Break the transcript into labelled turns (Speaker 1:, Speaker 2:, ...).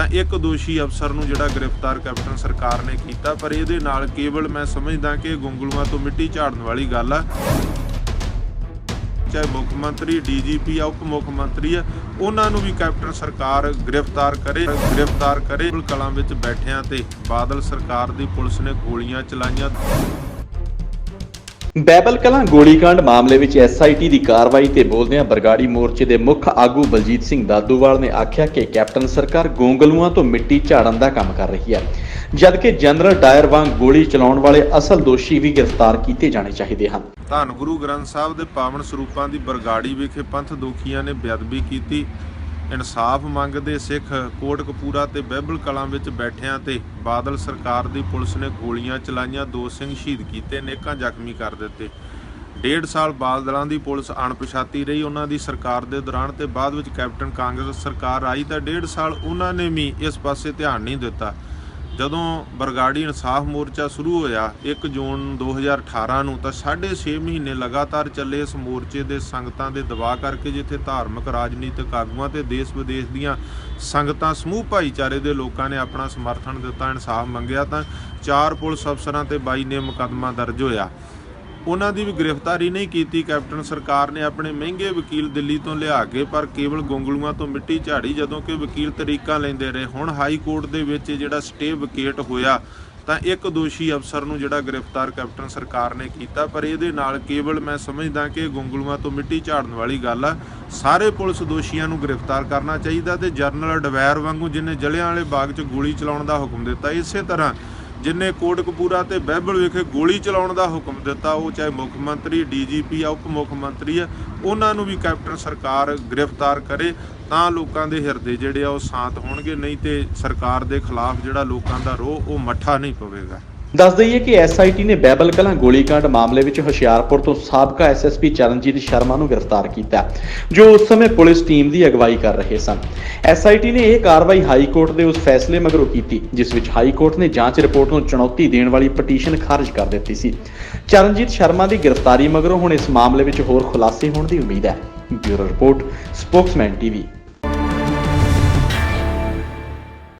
Speaker 1: ਤਾਂ ਇੱਕ ਦੋਸ਼ੀ ਅਫਸਰ ਨੂੰ ਜਿਹੜਾ ਗ੍ਰਿਫਤਾਰ ਕੈਪਟਨ ਸਰਕਾਰ ਨੇ ਕੀਤਾ, ਪਰ ਇਹਦੇ ਨਾਲ ਕੇਵਲ ਮੈਂ ਸਮਝਦਾ ਕਿ ਗੁੰਗਲੂਆਂ ਤੋਂ ਮਿੱਟੀ ਝਾੜਨ ਵਾਲੀ ਗੱਲ ਆ। ਚਾਹੇ ਮੁੱਖ ਮੰਤਰੀ, ਡੀਜੀਪੀ ਆ ਉਪ ਮੁੱਖ ਮੰਤਰੀ ਆ, ਉਹਨਾਂ ਨੂੰ ਵੀ ਕੈਪਟਨ ਸਰਕਾਰ ਗ੍ਰਿਫਤਾਰ ਕਰੇ ਗ੍ਰਿਫਤਾਰ ਕਰੇ। ਕਲਾਂ ਵਿੱਚ ਬੈਠਿਆਂ ਤੇ ਬਾਦਲ ਸਰਕਾਰ ਦੀ ਪੁਲਿਸ ਨੇ ਗੋਲੀਆਂ ਚਲਾਈਆਂ।
Speaker 2: ਬੈਬਲ ਕਲਾਂ ਗੋਲੀकांड ਮਾਮਲੇ ਵਿੱਚ ਐਸਆਈਟੀ ਦੀ ਕਾਰਵਾਈ ਤੇ ਬੋਲਦਿਆਂ ਬਰਗਾੜੀ ਮੋਰਚੇ ਦੇ ਮੁੱਖ ਆਗੂ ਬਲਜੀਤ ਸਿੰਘ ਦਾਦੂਵਾਲ ਨੇ ਆਖਿਆ ਕਿ ਕੈਪਟਨ ਸਰਕਾਰ ਗੋਂਗਲੂਆਂ ਤੋਂ ਮਿੱਟੀ ਝਾੜਨ ਦਾ ਕੰਮ ਕਰ ਰਹੀ ਹੈ, ਜਦਕਿ ਜਨਰਲ ਡਾਇਰ ਵਾਂਗ ਗੋਲੀ ਚਲਾਉਣ ਵਾਲੇ ਅਸਲ ਦੋਸ਼ੀ ਵੀ ਗ੍ਰਿਫਤਾਰ ਕੀਤੇ ਜਾਣੇ ਚਾਹੀਦੇ ਹਨ।
Speaker 1: ਧੰਨ ਗੁਰੂ ਗ੍ਰੰਥ ਸਾਹਿਬ ਦੇ ਪਾਵਨ ਸਰੂਪਾਂ ਦੀ ਬਰਗਾੜੀ ਵਿਖੇ ਪੰਥ ਦੋਖੀਆਂ ਨੇ ਬੇਅਦਬੀ ਕੀਤੀ। ਇਨਸਾਫ ਮੰਗਦੇ ਸਿੱਖ ਕੋਟਕਪੂਰਾ ਤੇ ਬਹਿਬਲ ਕਲਾਂ ਵਿੱਚ ਬੈਠਿਆਂ ਤੇ ਬਾਦਲ ਸਰਕਾਰ ਦੀ ਪੁਲਿਸ ਨੇ ਗੋਲੀਆਂ ਚਲਾਈਆਂ, ਦੋ ਸਿੰਘ ਸ਼ਹੀਦ ਕੀਤੇ, ਨੇਕਾਂ ਜ਼ਖਮੀ ਕਰ ਦਿੱਤੇ। ਡੇਢ ਸਾਲ ਬਾਦਲਾਂ ਦੀ ਪੁਲਿਸ ਅਣਪਛਾਤੀ ਰਹੀ। ਉਹਨਾਂ ਦੀ ਸਰਕਾਰ ਦੇ ਦੌਰਾਨ ਤੇ ਬਾਅਦ ਵਿੱਚ ਕੈਪਟਨ ਕਾਂਗਰਸ ਸਰਕਾਰ ਆਈ ਤਾਂ ਡੇਢ ਸਾਲ ਉਹਨਾਂ ਨੇ ਵੀ ਇਸ ਪਾਸੇ ਧਿਆਨ ਨਹੀਂ ਦਿੱਤਾ। ਜਦੋਂ ਬਰਗਾੜੀ ਇਨਸਾਫ ਮੋਰਚਾ ਸ਼ੁਰੂ ਹੋਇਆ 1 ਜੂਨ 2018 ਨੂੰ, ਤਾਂ 6.5 ਮਹੀਨੇ ਲਗਾਤਾਰ ਚੱਲੇ ਇਸ ਮੋਰਚੇ ਦੇ ਸੰਗਤਾਂ ਦੇ ਦਬਾਅ ਕਰਕੇ ਜਿੱਥੇ ਧਾਰਮਿਕ, ਰਾਜਨੀਤਿਕ ਆਗੂਆਂ ਤੇ ਦੇਸ਼ ਵਿਦੇਸ਼ ਦੀਆਂ ਸੰਗਤਾਂ, ਸਮੂਹ ਭਾਈਚਾਰੇ ਦੇ ਲੋਕਾਂ ਨੇ ਆਪਣਾ ਸਮਰਥਨ ਦਿੱਤਾ, ਇਨਸਾਫ ਮੰਗਿਆ ਤਾਂ ਚਾਰ ਪੁਲਿਸ ਅਫਸਰਾਂ ਤੇ 22 ਨੇ ਮੁਕੱਦਮਾ ਦਰਜ ਹੋਇਆ। ਉਹਨਾਂ ਦੀ ਵੀ ਗ੍ਰਿਫਤਾਰੀ ਨਹੀਂ ਕੀਤੀ। ਕੈਪਟਨ ਸਰਕਾਰ ਨੇ ਆਪਣੇ ਮਹਿੰਗੇ ਵਕੀਲ ਦਿੱਲੀ ਤੋਂ ਲਿਆ ਕੇ, ਪਰ ਕੇਵਲ ਗੋਂਗਲੂਆਂ ਤੋਂ ਮਿੱਟੀ ਝਾੜੀ, ਜਦੋਂ ਕਿ ਵਕੀਲ ਤਰੀਕਾਂ ਲੈਂਦੇ ਰਹੇ। ਹੁਣ ਹਾਈ ਕੋਰਟ ਦੇ ਵਿੱਚ ਜਿਹੜਾ ਸਟੇ ਵਕੇਟ ਹੋਇਆ, ਤਾਂ ਇੱਕ ਦੋਸ਼ੀ ਅਫਸਰ ਨੂੰ ਜਿਹੜਾ ਗ੍ਰਿਫਤਾਰ ਕੈਪਟਨ ਸਰਕਾਰ ਨੇ ਕੀਤਾ, ਪਰ ਇਹਦੇ ਨਾਲ ਕੇਵਲ ਮੈਂ ਸਮਝਦਾ ਕਿ ਇਹ ਤੋਂ ਮਿੱਟੀ ਝਾੜਨ ਵਾਲੀ ਗੱਲ ਆ। ਸਾਰੇ ਪੁਲਿਸ ਦੋਸ਼ੀਆਂ ਨੂੰ ਗ੍ਰਿਫਤਾਰ ਕਰਨਾ ਚਾਹੀਦਾ ਤੇ ਜਰਨਲ ਡਵੈਰ ਵਾਂਗੂ ਜਿਨੇ ਜਲਿਆਂ ਵਾਲੇ ਬਾਗ 'ਚ ਗੋਲੀ ਚਲਾਉਣ ਦਾ ਹੁਕਮ ਦਿੱਤਾ, ਇਸੇ ਤਰ੍ਹਾਂ ਜਿਨੇ ਕੋਟਕਪੂਰਾ ਤੇ ਬਹਿਬਲ ਵਿਖੇ ਗੋਲੀ ਚਲਾਉਣ ਦਾ ਹੁਕਮ ਦਿੱਤਾ, ਉਹ ਚਾਹੇ ਮੁੱਖ ਮੰਤਰੀ, ਡੀਜੀਪੀ ਆ ਉਪ ਮੁੱਖ ਮੰਤਰੀ ਆ ਉਹਨਾਂ ਨੂੰ ਵੀ ਕੈਪਟਨ ਸਰਕਾਰ ਗ੍ਰਿਫਤਾਰ ਕਰੇ ਤਾਂ ਲੋਕਾਂ ਦੇ ਹਿਰਦੇ ਜਿਹੜੇ ਆ ਉਹ ਸ਼ਾਂਤ ਹੋਣਗੇ, ਨਹੀਂ ਤੇ ਸਰਕਾਰ ਦੇ ਖਿਲਾਫ ਜਿਹੜਾ ਲੋਕਾਂ ਦਾ ਰੋਹ, ਉਹ ਮੱਠਾ ਨਹੀਂ ਪਵੇਗਾ।
Speaker 2: ਦੱਸ ਦਈਏ ਕਿ ਐਸਆਈਟੀ ਨੇ ਬੈਬਲ ਕਲਾਂ ਗੋਲੀकांड ਮਾਮਲੇ ਵਿੱਚ ਹੁਸ਼ਿਆਰਪੁਰ ਤੋਂ ਸਾਬਕਾ ਐਸਐਸਪੀ ਚਰਨਜੀਤ ਸ਼ਰਮਾ ਨੂੰ ਗ੍ਰਿਫਤਾਰ ਕੀਤਾ, ਜੋ ਉਸ ਸਮੇਂ ਪੁਲਿਸ ਟੀਮ ਦੀ ਅਗਵਾਈ ਕਰ ਰਹੇ ਸਨ। ਐਸਆਈਟੀ ਨੇ ਇਹ ਕਾਰਵਾਈ ਹਾਈ ਕੋਰਟ ਦੇ ਉਸ ਫੈਸਲੇ ਮਗਰੋਂ ਕੀਤੀ, ਜਿਸ ਵਿੱਚ ਹਾਈ ਕੋਰਟ ਨੇ ਜਾਂਚ ਰਿਪੋਰਟ ਨੂੰ ਚੁਣੌਤੀ ਦੇਣ ਵਾਲੀ ਪਟੀਸ਼ਨ ਖਾਰਜ ਕਰ ਦਿੱਤੀ ਸੀ। ਚਰਨਜੀਤ ਸ਼ਰਮਾ ਦੀ ਗ੍ਰਿਫਤਾਰੀ ਮਗਰੋਂ ਹੁਣ ਇਸ ਮਾਮਲੇ ਵਿੱਚ ਹੋਰ ਖੁਲਾਸੇ ਹੋਣ ਦੀ ਉਮੀਦ ਹੈ। Bureau report, Spokesman TV.